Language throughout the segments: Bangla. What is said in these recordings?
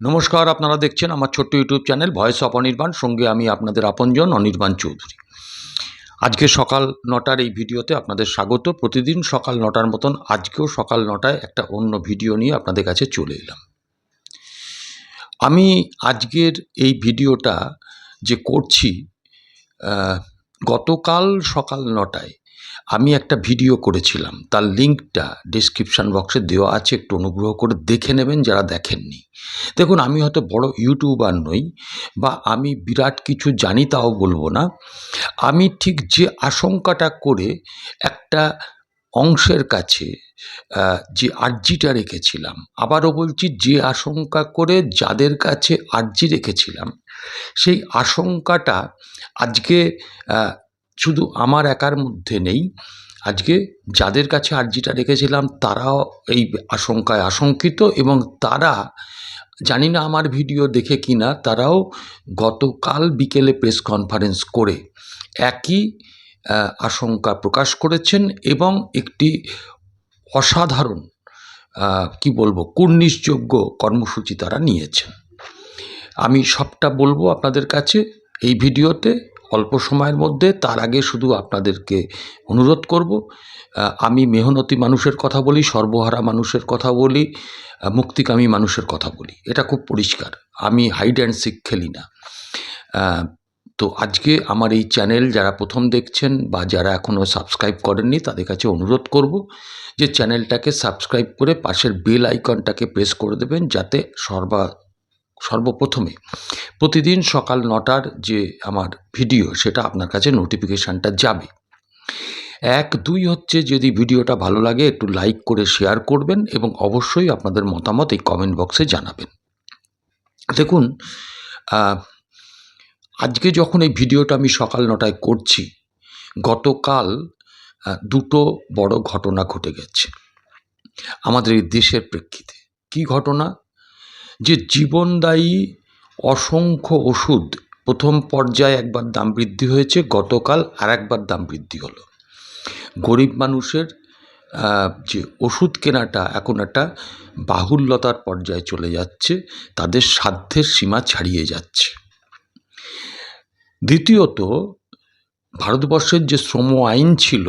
নমস্কার, আপনারা দেখছেন আমার ছোট্ট YouTube channel voice of Anirban. সঙ্গে আমি আপনাদের আপনজন অনির্বাণ চৌধুরী। আজকে সকাল নটার এই ভিডিওতে আপনাদের স্বাগত। প্রতিদিন সকাল নটার মতন, আজকেও সকাল নটায় একটা অন্য ভিডিও নিয়ে আপনাদের কাছে চলে এলাম। আমি আজকের এই ভিডিওটা যে করছি গতকাল সকাল নটায় আমি একটা ভিডিও করেছিলাম, তার লিঙ্কটা ডিসক্রিপশান বক্সে দেওয়া আছে, একটু অনুগ্রহ করে দেখে নেবেন যারা দেখেননি। দেখুন, আমি হয়তো বড় ইউটিউবার নই বা আমি বিরাট কিছু জানি তাও বলব না। আমি ঠিক যে আশঙ্কাটা করে একটা অংশের কাছে যে আর্জিটা রেখেছিলাম, আবারও বলছি যে আশঙ্কা করে যাদের কাছে আর্জি রেখেছিলাম, সেই আশঙ্কাটা আজকে শুধু আমার একার মধ্যে নেই, আজকে যাদের কাছে আর্জিটা রেখেছিলাম তারাও এই আশঙ্কায় আশঙ্কিত এবং তারা, জানি না আমার ভিডিও দেখে কি না, তারাও গতকাল বিকেলে প্রেস কনফারেন্স করে একই আশঙ্কা প্রকাশ করেছেন এবং একটি অসাধারণ কি বলব, কুর্নিশযোগ্য কর্মসূচি তারা নিয়েছেন। আমি সবটা বলব আপনাদের কাছে এই ভিডিওতে। অল্প সময়ের মধ্যে তার আগে শুধু আপনাদেরকে অনুরোধ করব আমি মেহনতি মানুষের কথা বলি, সর্বহারা মানুষের কথা বলি মুক্তিকামী মানুষের কথা বলি। এটা খুব পরিষ্কার। আমি হাইড অ্যান্ড সিক খেলি না। তো আজকে আমার এই চ্যানেল যারা প্রথম দেখছেন বা যারা এখনও সাবস্ক্রাইব করেননি, তাদের কাছে অনুরোধ করব যে চ্যানেলটাকে সাবস্ক্রাইব করে পাশের বেল আইকনটাকে প্রেস করে দেবেন, যাতে সর্বা সর্বপ্রথমে প্রতিদিন সকাল নটার যে আমার ভিডিও, সেটা আপনার কাছে নোটিফিকেশানটা যাবে। এক, দুই হচ্ছে যদি ভিডিওটা ভালো লাগে, একটু লাইক করে শেয়ার করবেন এবং অবশ্যই আপনাদের মতামত এই কমেন্ট বক্সে জানাবেন। দেখুন আজকে যখন এই ভিডিওটা আমি সকাল নটায় করছি, গতকাল দুটো বড় ঘটনা ঘটে গেছে। আমাদের এই দেশের প্রেক্ষিতে। কি ঘটনা? যে জীবনদায়ী অসংখ্য ওষুধ প্রথম পর্যায়ে একবার দাম বৃদ্ধি হয়েছে, গতকাল আর একবার দাম বৃদ্ধি হলো। গরিব মানুষের যে ওষুধ কেনাটা এখন একটা বাহুল্যতার পর্যায়ে চলে যাচ্ছে, তাদের সাধ্যের সীমা ছাড়িয়ে যাচ্ছে। দ্বিতীয়ত, ভারতবর্ষের যে শ্রম আইন ছিল,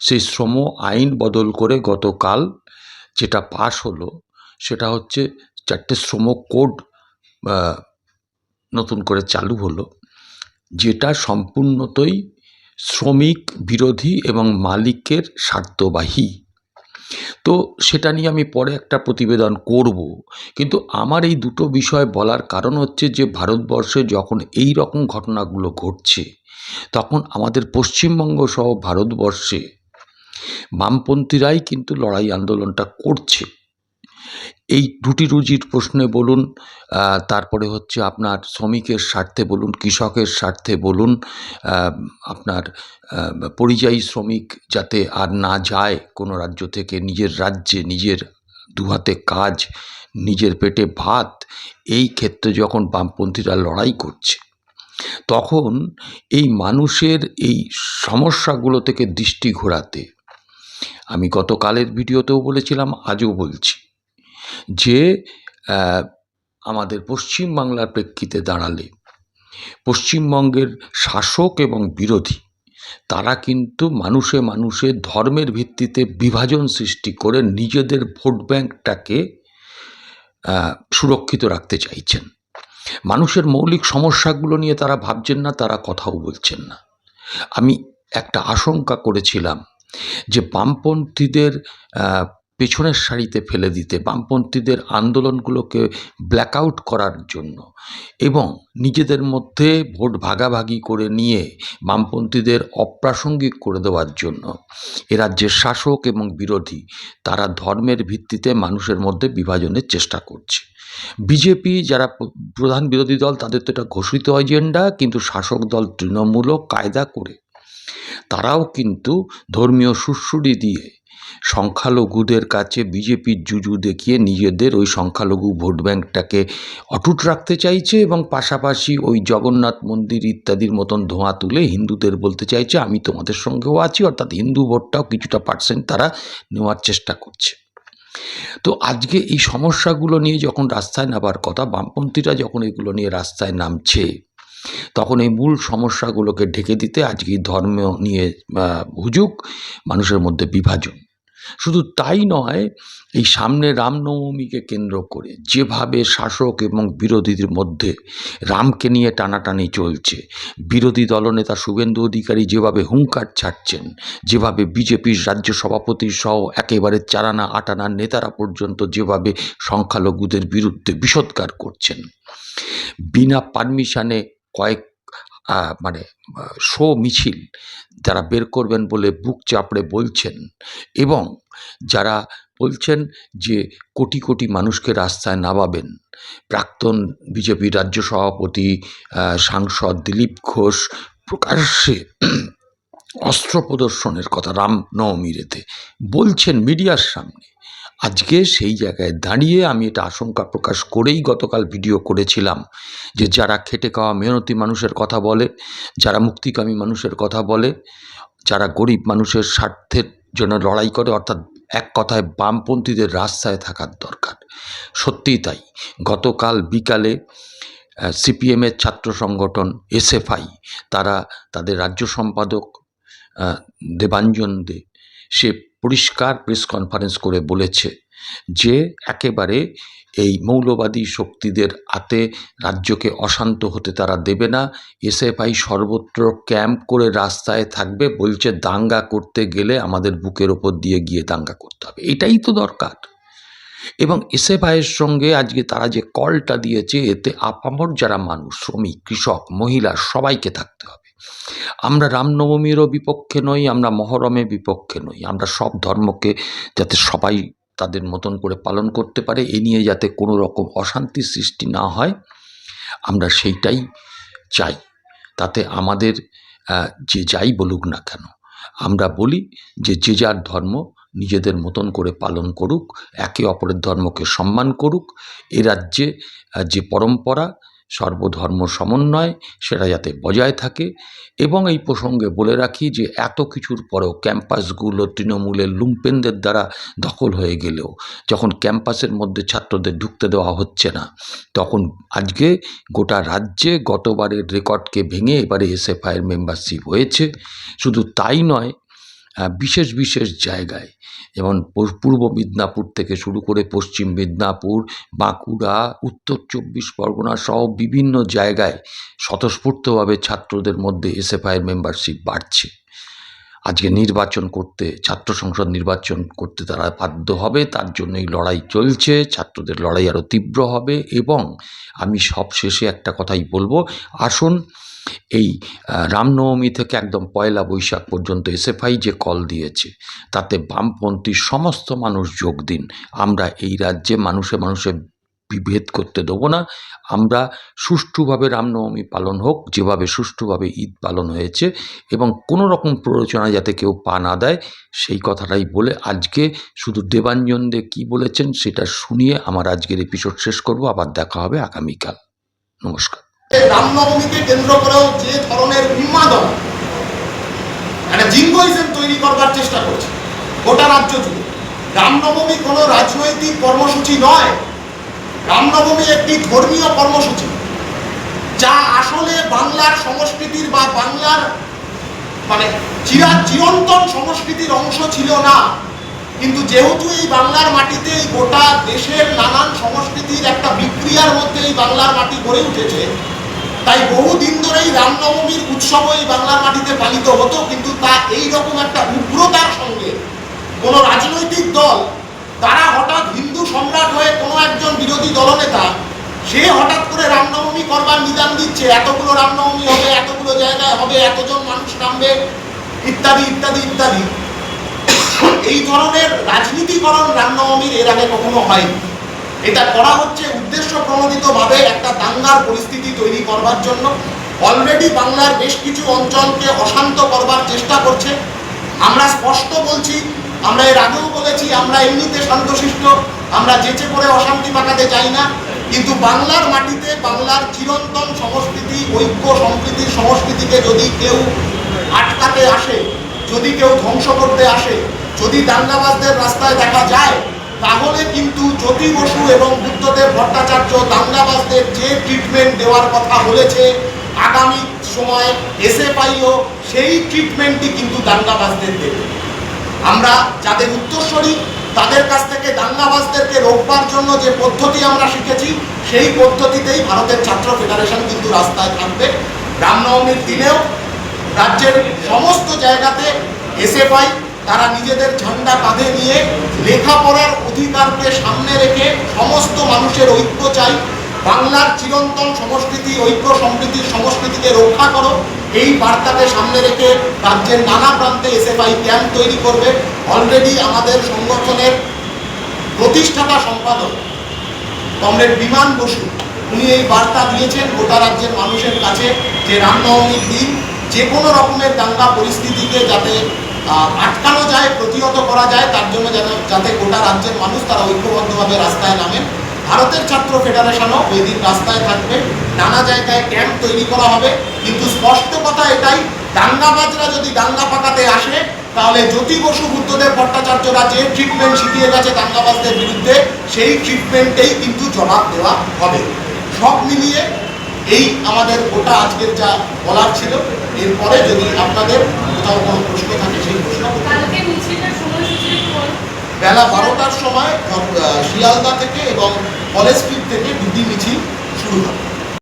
সেই শ্রম আইন বদল করে গতকাল যেটা পাশ হলো, সেটা হচ্ছে চারটে শ্রম কোড নতুন করে চালু হলো, যেটা সম্পূর্ণতই শ্রমিক বিরোধী এবং মালিকের স্বার্থবাহী। তো সেটা নিয়ে আমি পরে একটা প্রতিবেদন করব। কিন্তু আমার এই দুটো বিষয় বলার কারণ হচ্ছে যে, ভারতবর্ষে যখন এই রকম ঘটনাগুলো ঘটছে, তখন আমাদের পশ্চিমবঙ্গ সহ ভারতবর্ষে বামপন্থীরাই কিন্তু লড়াই আন্দোলনটা করছে। এই রুটি রুজির প্রশ্নে বলুন তারপরে হচ্ছে আপনার শ্রমিকের স্বার্থে বলুন, কৃষকের স্বার্থে বলুন আপনার পরিযায়ী শ্রমিক যাতে আর না যায় কোনো রাজ্য থেকে, নিজের রাজ্যে, নিজের দুহাতে কাজ, নিজের পেটে ভাত, এই ক্ষেত্রে যখন বামপন্থীরা লড়াই করছে, তখন এই মানুষের এই সমস্যাগুলো থেকে দৃষ্টি ঘোরাতে, আমি গতকালের ভিডিওতেও বলেছিলাম, আজও বলছি। যে আমাদের পশ্চিমবাংলার প্রেক্ষিতে দাঁড়ালে, পশ্চিমবঙ্গের শাসক এবং বিরোধী, তারা কিন্তু মানুষে মানুষে ধর্মের ভিত্তিতে বিভাজন সৃষ্টি করে নিজেদের ভোট ব্যাংকটাকে সুরক্ষিত রাখতে চাইছেন। মানুষের মৌলিক সমস্যাগুলো নিয়ে তারা ভাবছেন না, তারা কথাও বলছেন না। আমি একটা আশঙ্কা করেছিলাম যে বামপন্থীদের পেছনের সারিতে ফেলে দিতে বামপন্থীদের আন্দোলনগুলোকে ব্ল্যাকআউট করার জন্য এবং নিজেদের মধ্যে ভোট ভাগাভাগি করে নিয়ে বামপন্থীদের অপ্রাসঙ্গিক করে দেওয়ার জন্য। এ রাজ্যের শাসক এবং বিরোধী তারা ধর্মের ভিত্তিতে মানুষের মধ্যে বিভাজনের চেষ্টা করছে। বিজেপি যারা প্রধান বিরোধী দল তাদের তো এটা ঘোষিত এজেন্ডা কিন্তু শাসক দল তৃণমূলও কায়দা করে। তারাও কিন্তু ধর্মীয় সুশ্রুড়ি দিয়ে সংখ্যালঘুদের কাছে বিজেপির জুজু দেখিয়ে নিজেদের ওই সংখ্যালঘু ভোট ব্যাংকটাকে অটুট রাখতে চাইছে এবং পাশাপাশি ওই জগন্নাথ মন্দির ইত্যাদির মতন ধোঁয়া তুলে হিন্দুদের বলতে চাইছে, আমি তোমাদের সঙ্গেও আছি। অর্থাৎ হিন্দু ভোটটাও কিছুটা পার্সেন্ট তারা নেওয়ার চেষ্টা করছে। তো আজকে এই সমস্যাগুলো নিয়ে যখন রাস্তায় নামার কথা, বামপন্থীরা যখন এগুলো নিয়ে রাস্তায় নামছে, তখন এই মূল সমস্যাগুলোকে ঢেকে দিতে আজকে ধর্ম নিয়ে হুজুক মানুষের মধ্যে বিভাজন। শুধু তাই নয়, এই সামনে রামনবমীকে কেন্দ্র করে যেভাবে শাসক এবং বিরোধীদের মধ্যে রামকে নিয়ে টানাটানি চলছে, বিরোধী দলনেতা শুভেন্দু অধিকারী যেভাবে হুঙ্কার ছাড়ছেন, যেভাবে বিজেপির রাজ্য সভাপতি সহ একেবারে চারানা আটানা নেতারা পর্যন্ত যেভাবে সংখ্যালঘুদের বিরুদ্ধে বিষোদ্গার করছেন, বিনা পারমিশনে কয়েক মানে শো মিছিল যারা বের করবেন বলে বুক চাপড়ে বলছেন এবং যারা বলছেন যে কোটি কোটি মানুষকে রাস্তায় নামাবেন, প্রাক্তন বিজেপির রাজ্য সভাপতি সাংসদ দিলীপ ঘোষ প্রকাশ্যে অস্ত্র প্রদর্শনের কথা রামনবমীর এতে বলছেন মিডিয়ার সামনে। আজকে সেই জায়গায় দাঁড়িয়ে আমি এটা আশঙ্কা প্রকাশ করেই গতকাল ভিডিও করেছিলাম যে যারা খেটে খাওয়া মেহনতি মানুষের কথা বলে, যারা মুক্তিকামী মানুষের কথা বলে, যারা গরিব মানুষের স্বার্থের জন্য লড়াই করে, অর্থাৎ এক কথায় বামপন্থীদের রাস্তায় থাকার দরকার। সত্যিই তাই। গতকাল বিকালে সিপিএমের ছাত্র সংগঠন এসএফআই, তারা তাদের রাজ্য সম্পাদক দেবাঞ্জন দে, সে পরিষ্কার প্রেস কনফারেন্স করে বলেছে যে, একেবারে এই মৌলবাদী শক্তিদের হাতে রাজ্যকে অশান্ত হতে তারা দেবে না। এসএফআই সর্বত্র ক্যাম্প করে রাস্তায় থাকবে, বলছে দাঙ্গা করতে গেলে আমাদের বুকের ওপর দিয়ে গিয়ে দাঙ্গা করতে হবে। এটাই তো দরকার। এবং এসএফআইয়ের সঙ্গে আজকে তারা যে কলটা দিয়েছে, এতে আপামর যারা মানুষ, শ্রমিক, কৃষক, মহিলা সবাইকে থাকতে হবে। আমরা রামনবমীরও বিপক্ষে নই, আমরা মহরমের বিপক্ষে নই। আমরা সব ধর্মকে যাতে সবাই তাদের মতন করে পালন করতে পারে, এ নিয়ে যাতে কোনো রকম অশান্তির সৃষ্টি না হয়, আমরা সেইটাই চাই। তাতে আমাদের যে যাই বলুক না কেন, আমরা বলি যে যে যার ধর্ম নিজেদের মতন করে পালন করুক, একে অপরের ধর্মকে সম্মান করুক, এ রাজ্যে যে পরম্পরা সর্বধর্ম সমন্বয় সেটা যাতে বজায় থাকে এবং এই প্রসঙ্গে বলে রাখি যে এত কিছুর পরেও ক্যাম্পাসগুলো তৃণমূলের লুম্পেনদের দ্বারা দখল হয়ে গেলেও যখন ক্যাম্পাসের মধ্যে ছাত্রদের ঢুকতে দেওয়া হচ্ছে না, তখন আজকে গোটা রাজ্যে গতবারের রেকর্ডকে ভেঙে এবারে এসএফআইয়ের মেম্বারশিপ হয়েছে। শুধু তাই নয় বিশেষ বিশেষ জায়গায়। যেমন পূর্ব মিদনাপুর থেকে শুরু করে পশ্চিম মিদনাপুর, বাঁকুড়া, উত্তর চব্বিশ পরগনা সহ বিভিন্ন জায়গায় স্বতঃস্ফূর্তভাবে ছাত্রদের মধ্যে এসএফআইয়ের মেম্বারশিপ বাড়ছে। আজকে নির্বাচন করতে, ছাত্র সংসদ নির্বাচন করতে তারা বাধ্য হবে, তার জন্য এই লড়াই চলছে, ছাত্রদের লড়াই আরও তীব্র হবে এবং আমি সবশেষে একটা কথাই বলব, আসুন এই রামনবমী থেকে একদম পয়লা বৈশাখ পর্যন্ত এসএফআই যে কল দিয়েছে, তাতে বামপন্থী সমস্ত মানুষ যোগ দিন। আমরা এই রাজ্যে মানুষে মানুষে বিভেদ করতে দেবো না। আমরা সুষ্ঠুভাবে রামনবমী পালন হোক, যেভাবে সুষ্ঠুভাবে ঈদ পালন হয়েছে এবং কোনো রকম প্ররোচনা যাতে কেউ পা না দেয়, সেই কথাটাই বলে আজকে শুধু দেবাঞ্জন দে কী বলেছেন সেটা শুনিয়ে আমার আজকের এপিসোড শেষ করব। আবার দেখা হবে আগামীকাল। নমস্কার। রামনবমীকে কেন্দ্র করেও যে ধরনের উন্মাদনা একটা জিঙ্গোইজম তৈরি করবার চেষ্টা করছে, গোটা রাজ্য জুড়ে। রামনবমী কোনো রাজনৈতিক কর্মসূচি নয়। রামনবমী একটি ধর্মীয় কর্মসূচি। যা আসলে বাংলার সংস্কৃতির বা বাংলার মানে চিরা চিরন্তন সংস্কৃতির অংশ ছিল না। কিন্তু যেহেতু এই বাংলার মাটিতে গোটা দেশের নানান সংস্কৃতির একটা বিক্রিয়ার মধ্যে এই বাংলার মাটি গড়ে উঠেছে তাই বহুদিন ধরেই রামনবমীর উৎসব এই বাংলার মাটিতে পালিত হতো, কিন্তু তা এই রকম একটা উগ্রতার সঙ্গে কোনো রাজনৈতিক দল, তারা হঠাৎ হিন্দু সম্রাট হয়ে কোনো একজন বিরোধী দলনেতা, সে হঠাৎ করে রামনবমী করবার নিদান দিচ্ছে, এতগুলো রামনবমী হবে, এতগুলো জায়গায় হবে, এতজন মানুষ নামবে, ইত্যাদি ইত্যাদি ইত্যাদি। এই ধরনের রাজনীতিকরণ রামনবমীর এর আগে কখনো হয়নি। এটা করা হচ্ছে উদ্দেশ্য প্রণোদিতভাবে একটা দাঙ্গার পরিস্থিতি তৈরি করবার জন্য। অলরেডি বাংলার বেশ কিছু অঞ্চলকে অশান্ত করবার চেষ্টা করছে। আমরা স্পষ্ট বলছি, আমরা এর আগেও বলেছি, আমরা এমনিতে শান্তশিষ্ট, আমরা যেচে করে অশান্তি পাকাতে চাই না। কিন্তু বাংলার মাটিতে বাংলার চিরন্তন সংস্কৃতি, ঐক্য সম্প্রীতির সংস্কৃতিকে যদি কেউ আটকাতে আসে, যদি কেউ ধ্বংস করতে আসে, যদি দাঙ্গাবাজদের রাস্তায় দেখা যায় তাহলে কিন্তু জ্যোতি বসু এবং বুদ্ধদেব ভট্টাচার্য দাঙ্গাবাজদের যে ট্রিটমেন্ট দেওয়ার কথা বলেছে, আগামী সময় এসে পাইও সেই ট্রিটমেন্টটি কিন্তু দাঙ্গাবাজদের দেবে। আমরা যাদের উত্তরস্বরী তাদের কাছ থেকে দাঙ্গাবাজদেরকে রোকবার জন্য যে পদ্ধতি আমরা শিখেছি, সেই পদ্ধতিতেই ভারতের ছাত্র ফেডারেশন কিন্তু রাস্তায় থাকবে। রামনবমীর দিনেও রাজ্যের সমস্ত জায়গাতে এসএফআই তারা নিজেদের ঝান্ডা কাঁধে নিয়ে লেখাপড়ার অধিকারকে সামনে রেখে সমস্ত মানুষের ঐক্য চাই। বাংলার চিরন্তন সংস্কৃতি, ঐক্য সম্প্রীতির সংস্কৃতিকে রক্ষা করো। এই বার্তাকে সামনে রেখে রাজ্যের নানা প্রান্তে এসএফআই ক্যাম্প তৈরি করবে। অলরেডি আমাদের সংগঠনের প্রতিষ্ঠাতা সম্পাদক কমরেড বিমান বসু, উনি এই বার্তা দিয়েছেন গোটা রাজ্যের মানুষের কাছে যে রামনবমীর দিন যে কোনো রকমের দাঙ্গা পরিস্থিতিকে যাতে আটকানো যায়, প্রতিহত করা যায়, তার জন্য যেন, যাতে গোটা রাজ্যের মানুষ তারা ঐক্যবদ্ধভাবে রাস্তায় নামেন ভারতের ছাত্র ফেডারেশনও ওই দিন রাস্তায় থাকবে। নানা জায়গায় ক্যাম্প তৈরি করা হবে। কিন্তু স্পষ্ট কথা এটাই, দাঙ্গাবাজরা যদি দাঙ্গা পাকাতে আসে, তাহলে জ্যোতি বসু, বুদ্ধদেব ভট্টাচার্যরা যে ট্রিটমেন্ট শিখিয়ে গেছে দাঙ্গাবাজদের বিরুদ্ধে, সেই ট্রিটমেন্টেই কিন্তু জবাব দেওয়া হবে। সব মিলিয়ে এই আমাদের গোটা আজকের যা বলার ছিল এরপরে যদি আপনাদের কোথাও কোনো প্রশ্ন থাকে সেই প্রশ্ন বলো। বারোটার সময় শিয়ালদা থেকে এবং কলেজ স্ট্রিট থেকে দুটি মিছিল শুরু হবে